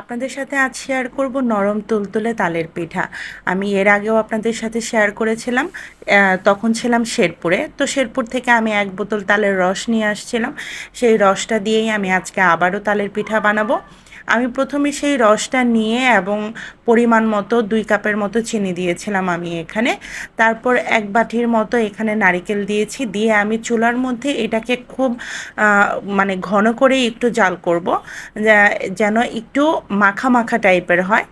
আপনাদের সাথে আজ শেয়ার করব নরম তুলতুলে তালের পিঠা। আমি এর আগেও আপনাদের সাথে শেয়ার করেছিলাম তখন ছিলাম শেরপুরে। তো শেরপুর থেকে আমি এক বোতল তালের রস নিয়ে আসছিলাম। সেই রসটা দিয়েই আমি আজকে আবারও তালের পিঠা বানাবো। আমি প্রথমে সেই রসটা নিয়ে এবং পরিমাণ মতো দুই কাপের মতো চিনি দিয়েছিলাম আমি এখানে। তারপর এক বাটির মতো এখানে নারিকেল দিয়েছি। দিয়ে আমি চুলার মধ্যে এটাকে খুব মানে ঘন করে একটু জাল করব যেন একটু মাখা মাখা টাইপের হয়।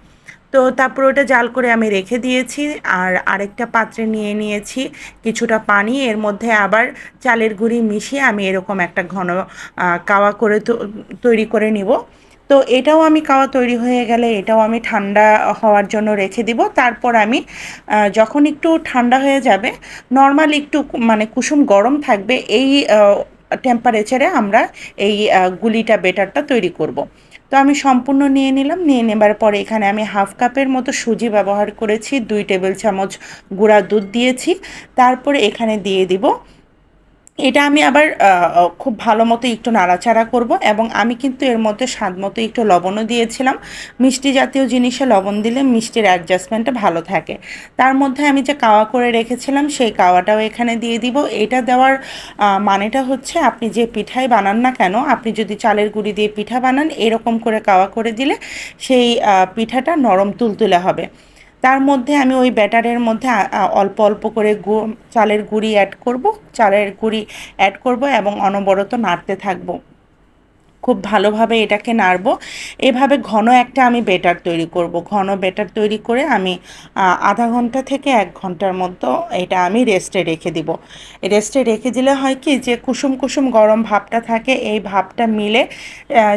তো তারপর ওটা জাল করে আমি রেখে দিয়েছি আর আরেকটা পাত্রে নিয়ে নিয়েছি কিছুটা পানি। এর মধ্যে আবার চালের গুঁড়ি মিশিয়ে আমি এরকম একটা ঘন কাওয়া করে তৈরি করে নিব। তো এটাও আমি কাওয়া তৈরি হয়ে গেলে এটাও আমি ঠান্ডা হওয়ার জন্য রেখে দিব তারপর আমি যখন একটু ঠান্ডা হয়ে যাবে, নর্মাল একটু মানে কুসুম গরম থাকবে, এই টেম্পারেচারে আমরা এই গুলিটা, বেটারটা তৈরি করব। তো আমি সম্পূর্ণ নিয়ে নিলাম, নিয়ে নেবার পরে এখানে আমি হাফ কাপের মতো সুজি ব্যবহার করেছি, দুই টেবিল চামচ গুঁড়া দুধ দিয়েছি তারপরে এখানে দিয়ে দিব এটা আমি আবার খুব ভালো মতো একটু নাড়াচাড়া করব এবং আমি কিন্তু এর মধ্যে স্বাদ মতো একটু লবণও দিয়েছিলাম। মিষ্টি জাতীয় জিনিসে লবণ দিলে মিষ্টির অ্যাডজাস্টমেন্টটা ভালো থাকে। তার মধ্যে আমি যে কাওয়া করে রেখেছিলাম, সেই কাওয়াটাও এখানে দিয়ে দিব। এটা দেওয়ার মানেটা হচ্ছে আপনি যে পিঠাই বানান না কেন, আপনি যদি চালের গুঁড়ি দিয়ে পিঠা বানান, এরকম করে কাওয়া করে দিলে সেই পিঠাটা নরম তুলতুলে হবে। তার মধ্যে আমি ওই ব্যাটারের মধ্যে অল্প অল্প করে গু- চালের গুঁড়ি অ্যাড করব। চালের গুঁড়ি অ্যাড করব এবং অনবরত নাড়তে থাকব। খুব ভালোভাবে এটাকে নাড়বো। এভাবে ঘন একটা আমি বেটার তৈরি করব। ঘন বেটার তৈরি করে আমি আধা ঘণ্টা থেকে এক ঘণ্টার মতো এটা আমি রেস্টে রেখে দিব। রেস্টে রেখে দিলে হয় কি যে, কুসুম কুসুম গরম ভাবটা থাকে। এই ভাবটা মিলে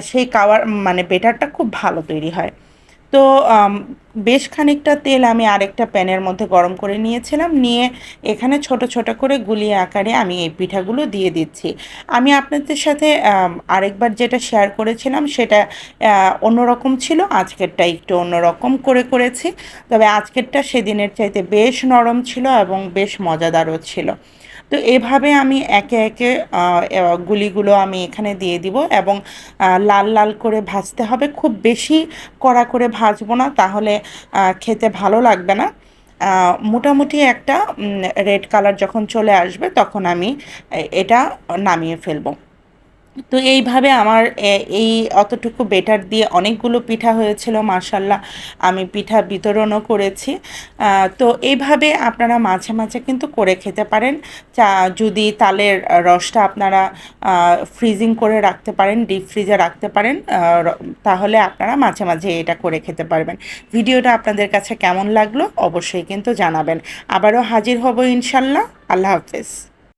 সেই কাওয়ার মানে বেটারটা খুব ভালো তৈরি হয়। তো বেশ খানিকটা তেল আমি আরেকটা প্যানের মধ্যে গরম করে নিয়েছিলাম। নিয়ে এখানে ছোট ছোট করে গুলিয়ে আকারে আমি এই পিঠাগুলো দিয়ে দিচ্ছি। আমি আপনাদের সাথে আরেকবার যেটা শেয়ার করেছিলাম সেটা অন্যরকম ছিল, আজকেরটা একটু অন্যরকম করে করেছি। তবে আজকেরটা সেদিনের চাইতে বেশ নরম ছিল এবং বেশ মজাদারও ছিল। তো এভাবে আমি একে একে গুলিগুলো আমি এখানে দিয়ে দিব এবং লাল লাল করে ভাজতে হবে। খুব বেশি কড়া করে ভাজবো না, তাহলে খেতে ভালো লাগবে না। মোটামুটি একটা রেড কালার যখন চলে আসবে, তখন আমি এটা নামিয়ে ফেলব। তো এইভাবে আমার এই অতটুকু বেটার দিয়ে অনেকগুলো পিঠা হয়েছিল মার্শাল্লাহ আমি পিঠা বিতরণও করেছি। তো এইভাবে আপনারা মাঝে মাঝে কিন্তু করে খেতে পারেন। চা, যদি তালের রসটা আপনারা ফ্রিজিং করে রাখতে পারেন ডিপ ফ্রিজে রাখতে পারেন তাহলে আপনারা মাঝে মাঝে এটা করে খেতে পারবেন। ভিডিওটা আপনাদের কাছে কেমন লাগল অবশ্যই কিন্তু জানাবেন। আবারও হাজির হব ইনশাল্লাহ আল্লাহ হাফেজ।